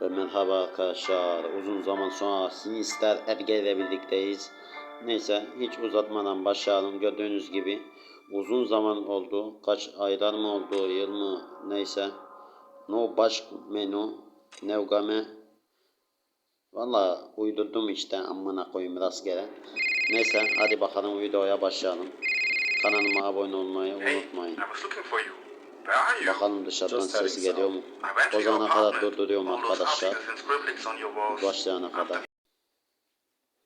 Ve merhaba arkadaşlar. Uzun zaman sonra Sinister Erge ile birlikteyiz. Neyse hiç uzatmadan başlayalım. Gördüğünüz gibi uzun zaman oldu. Kaç aylar mı oldu, yıl mı neyse. No baş menü, nevgame. Valla uydurdum işte amına koyayım rastgele. Neyse hadi bakalım videoya başlayalım. Kanalıma abone olmayı Hey, unutmayın. I was looking for you. Bakalım dışarıdan starting geliyor mu? O zamana kadar durduruyorum arkadaşlar. Başlayana kadar.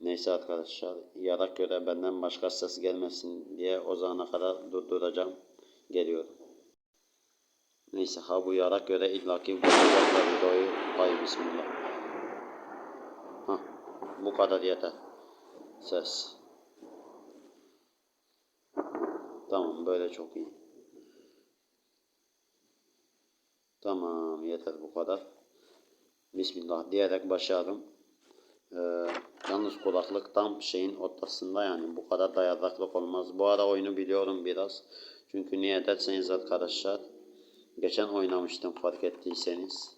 Neyse arkadaşlar, yarak göre benden başka ses gelmesin diye o zamana kadar durduracağım. Geliyorum. Neyse ha bu yarak göre illaki bulacaklar videoyu. Hay bismillah. Hah, bu kadar yeter. Ses. Tamam böyle çok iyi. Tamam yeter bu kadar. Bismillah diyerek başlayalım. Ee, yalnız kulaklık tam şeyin ortasında yani bu kadar dayadaklık olmaz. Bu ara oyunu biliyorum biraz. Çünkü niye derseniz arkadaşlar. Geçen oynamıştım fark ettiyseniz.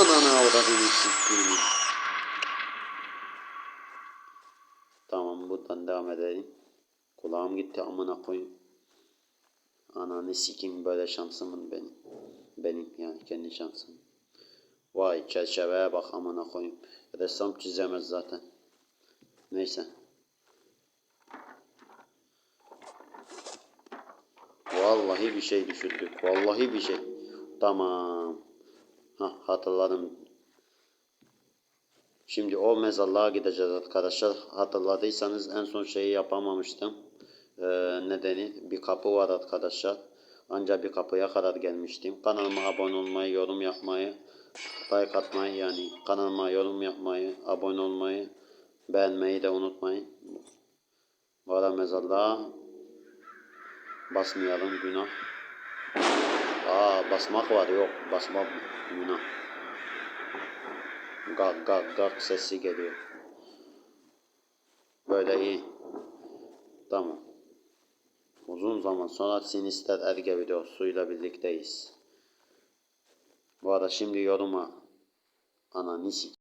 Anana avradını siktiğimi. Tamam buradan devam edelim. Kulağım gitti amına koyayım. Ananı sikim böyle şansımın benim. Benim yani kendi şansım. Vay çerçeveye bak amına koyayım. Ressam çizemez zaten. Neyse. Vallahi bir şey düşürdük. Vallahi bir şey. Tamam. Ha hatırladım. Şimdi o mezarlığa gideceğiz arkadaşlar. Hatırladıysanız en son şeyi yapamamıştım. Ee, nedeni bir kapı var arkadaşlar. Ancak bir kapıya kadar gelmiştim. Kanalıma abone olmayı, yorum yapmayı, like atmayı yani kanalıma yorum yapmayı, abone olmayı, beğenmeyi de unutmayın. Bu ara mezarlığa basmayalım günah. Aa basmak var yok basmak günah. Gak gak gak sesi geliyor. Böyle iyi. Tamam. Uzun zaman sonra Sinister Erge videosuyla birlikteyiz. Bu arada şimdi yoruma ananı sik.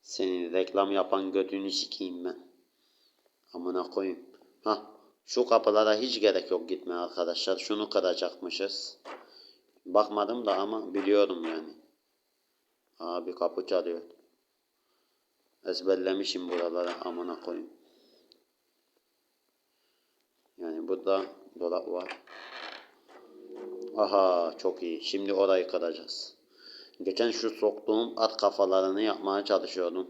Senin reklam yapan götünü sikeyim ben. Amına koyayım. Ha şu kapılara hiç gerek yok gitme arkadaşlar. Şunu kıracakmışız. Bakmadım da ama biliyorum yani. Abi kapı çalıyor. Ezberlemişim buraları amına koyayım. Yani burada dolap var. Aha çok iyi. Şimdi orayı kıracağız. Geçen şu soktuğum at kafalarını yapmaya çalışıyordum.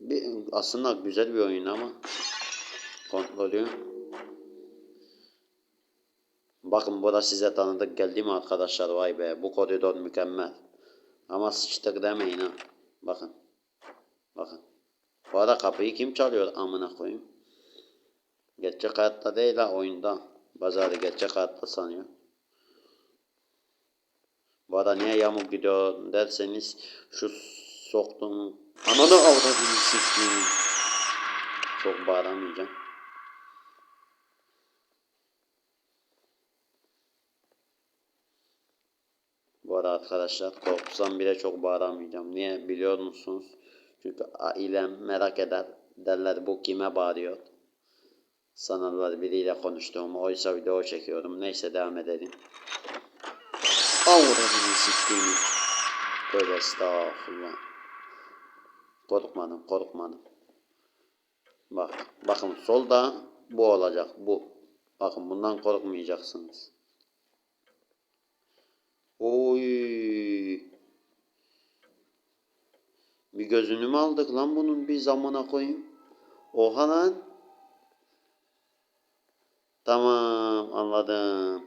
Bir, aslında güzel bir oyun ama kontrolü. Bakın bu da size tanıdık geldi mi arkadaşlar? Vay be bu koridor mükemmel. Ama sıçtık demeyin ha. Bakın. Bakın. Bu arada kapıyı kim çalıyor amına koyayım? Gerçek hayatta değil ha oyunda. Bazarı gerçek hayatta sanıyor. Bu arada niye yamuk gidiyor derseniz şu soktuğum ananı avradını siktiğimi çok bağıramayacağım. Bu arada arkadaşlar korksam bile çok bağıramayacağım. Niye biliyor musunuz? Çünkü ailem merak eder. Derler bu kime bağırıyor. Sanırlar biriyle konuştuğumu. Oysa video çekiyorum. Neyse devam edelim. Avradını siktiğimi. Tövbe estağfurullah. Korkmadım korkmadım. Bak bakın solda bu olacak bu. Bakın bundan korkmayacaksınız. Oy. Bir gözünü mü aldık lan bunun bir zamana koyayım. Oha lan. Tamam anladım.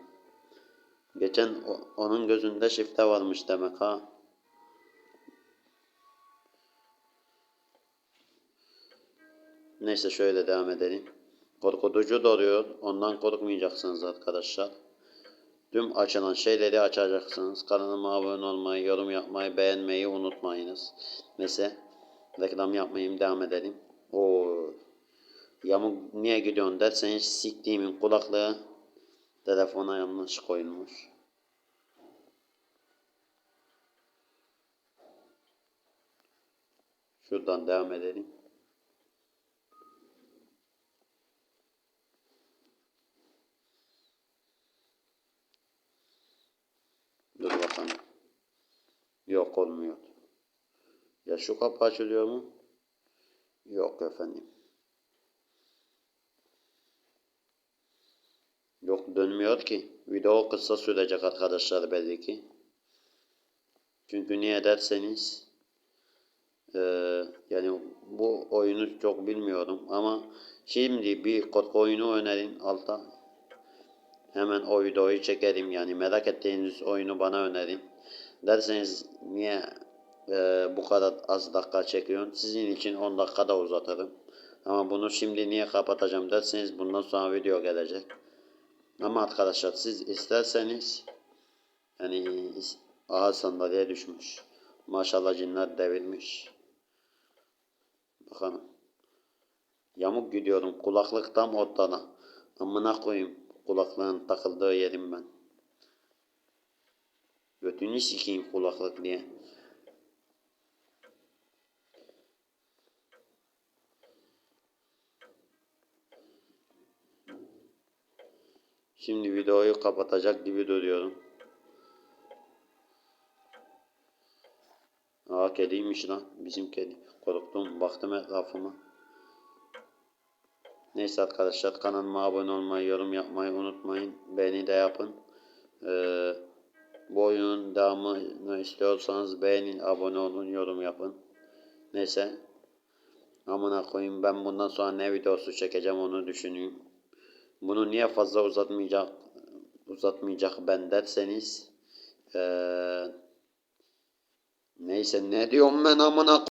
Geçen onun gözünde şifte varmış demek ha. Neyse şöyle devam edelim. Korkutucu doğuyor. Ondan korkmayacaksınız arkadaşlar. Tüm açılan şeyleri açacaksınız. Kanalıma abone olmayı, yorum yapmayı, beğenmeyi unutmayınız. Neyse reklam yapmayayım devam edelim. Yamuk niye gülüyorsun dersen siktiğimin kulaklığı telefona yanlış koyulmuş. Şuradan devam edelim. Dur bakalım. Yok olmuyor. Ya şu kapı açılıyor mu? Yok efendim. Yok dönmüyor ki. Video kısa sürecek arkadaşlar belli ki. Çünkü niye derseniz eee, yani bu oyunu çok bilmiyorum ama şimdi bir korku oyunu önerin alta. Hemen o videoyu çekerim yani merak ettiğiniz oyunu bana önerin. Derseniz niye eee, bu kadar az dakika çekiyorsun? Sizin için 10 dakikada uzatırım. Ama bunu şimdi niye kapatacağım derseniz bundan sonra video gelecek. Ama arkadaşlar siz isterseniz yani aha sandalye düşmüş. Maşallah cinler devirmiş. Bakalım. Yamuk gidiyorum. Kulaklık tam ortada. Amına koyayım. Kulaklığın takıldığı yerim ben. Götünü sikeyim kulaklık diye. Şimdi videoyu kapatacak gibi duruyorum. Aa kediymiş lan. Bizim kedi. Korktum. Baktım etrafıma. Neyse arkadaşlar kanalıma abone olmayı, yorum yapmayı unutmayın. Beğeni de yapın. Ee, bu oyunun devamını istiyorsanız beğenin, abone olun, yorum yapın. Neyse. Amına koyayım ben bundan sonra ne videosu çekeceğim onu düşüneyim. Bunu niye fazla uzatmayacak uzatmayacak ben derseniz ee, neyse ne diyorum ben amına